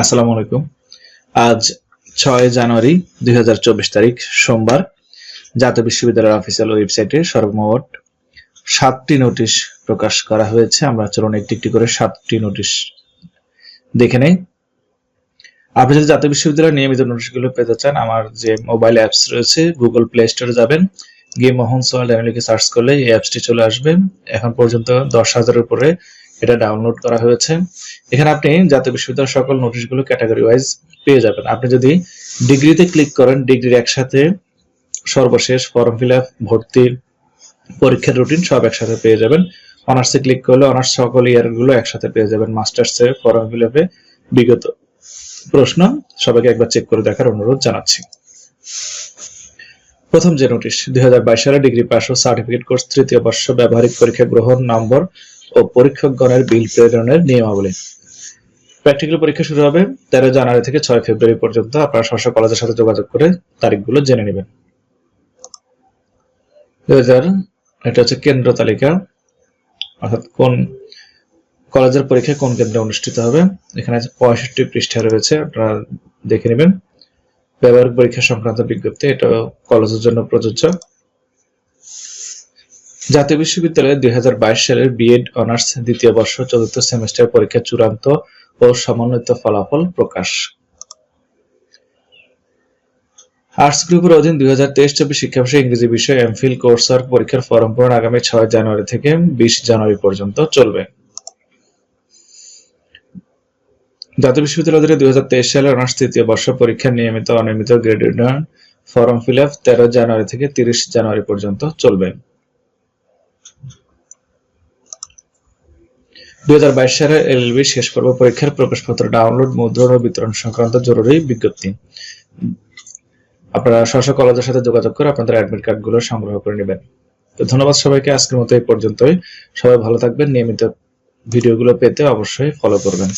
আসসালামু আলাইকুম। আজ ছয় জানুয়ারি দুই হাজার চব্বিশ তারিখ, সোমবার, জাতীয় বিশ্ববিদ্যালয়ের অফিসিয়াল ওয়েবসাইটে সর্বমোট সাতটি নোটিশ প্রকাশ করা হয়েছে। আমরা চলুন একটি একটি করে সাতটি নোটিশ দেখে নেই। আপনি যদি জাতীয় বিশ্ববিদ্যালয়ের নিয়মিত নোটিশগুলো পেতে চান, আমার যে মোবাইল অ্যাপস রয়েছে, গুগল প্লে স্টোরে যাবেন। গিয়ে মোহন সোয়াল সার্চ করলে এই অ্যাপসটি চলে আসবে। এখন পর্যন্ত দশ হাজারের উপরে এটা ডাউনলোড করা হয়েছে। এখানে আপনি জাতীয় বিশ্ববিদ্যালয়ের সকল নোটিশগুলো ক্যাটাগরি ওয়াইজ পেয়ে যাবেন। আপনি যদি ডিগ্রিতে ক্লিক করেন ডিগ্রির একসাথে সর্বশেষ ফর্ম ফিল আপ ভর্তি পরীক্ষার রুটিন সব একসাথে পেয়ে যাবেন। অনার্সে ক্লিক করলে অনার্স সকল ইয়ারগুলো একসাথে পেয়ে যাবেন। মাস্টার্সে ফর্ম ফিল আপে বিগত প্রশ্ন সবাইকে একবার চেক করে দেখার অনুরোধ জানাচ্ছি। প্রথম যে নোটিশ দুই হাজার বাইশ সালে ডিগ্রি পাস ও সার্টিফিকেট কোর্স তৃতীয় বর্ষ ব্যবহারিক পরীক্ষা গ্রহণ নম্বর ও পরীক্ষকগণের বিল প্রেরণের নিয়মাবলী। প্র্যাকটিক্যাল পরীক্ষা শুরু হবে তেরো জানুয়ারি থেকে ছয় ফেব্রুয়ারি পর্যন্ত। আপনারা স্ব কলেজের সাথে যোগাযোগ করে তারিখগুলো জেনে নেবেন। এটা হচ্ছে কেন্দ্র তালিকা। অর্থাৎ কোন কলেজের পরীক্ষা কোন কেন্দ্রে অনুষ্ঠিত হবে? এখানে পঁয়ষট্টি পৃষ্ঠা রয়েছে, আপনারা দেখে নেবেন। ব্যবহারিক পরীক্ষা সংক্রান্ত বিজ্ঞপ্তি এটা কলেজের জন্য প্রযোজ্য। জাতীয় বিশ্ববিদ্যালয়ে দুই হাজার বাইশ সালের বিএড অনার্স দ্বিতীয় বর্ষ, চতুর্থ সেমিস্টার পরীক্ষা চূড়ান্ত ও সমন্বিত ফলাফল প্রকাশ। আর্টস গ্রুপের অধীন দুই হাজার তেইশ চব্বিশ শিক্ষাবর্ষে ইংরেজি বিষয়ে এমফিল কোর্সের পরীক্ষার ফর্ম পূরণ আগামী ছয় জানুয়ারি থেকে বিশ জানুয়ারি পর্যন্ত চলবে। জাতীয় বিশ্ববিদ্যালয় দুই হাজার তেইশ সালের অনার্স তৃতীয় বর্ষ পরীক্ষার নিয়মিত অনিয়মিত গ্রেড ফর্ম ফিল আপ তেরো জানুয়ারি থেকে তিরিশ জানুয়ারি পর্যন্ত চলবে। দুই হাজার বাইশ সালের এলএলবি শেষ পর্ব পরীক্ষার প্রবেশপত্র ডাউনলোড, মুদ্রণ ও বিতরণ সংক্রান্ত জরুরি বিজ্ঞপ্তি। আপনারা স্ব কলেজের সাথে যোগাযোগ করে আপনাদের অ্যাডমিট কার্ডগুলো সংগ্রহ করে নেবেন। তো ধন্যবাদ সবাইকে, আজকের মতো এই পর্যন্তই। সবাই ভালো থাকবেন, নিয়মিত ভিডিওগুলো পেতে অবশ্যই ফলো করবেন।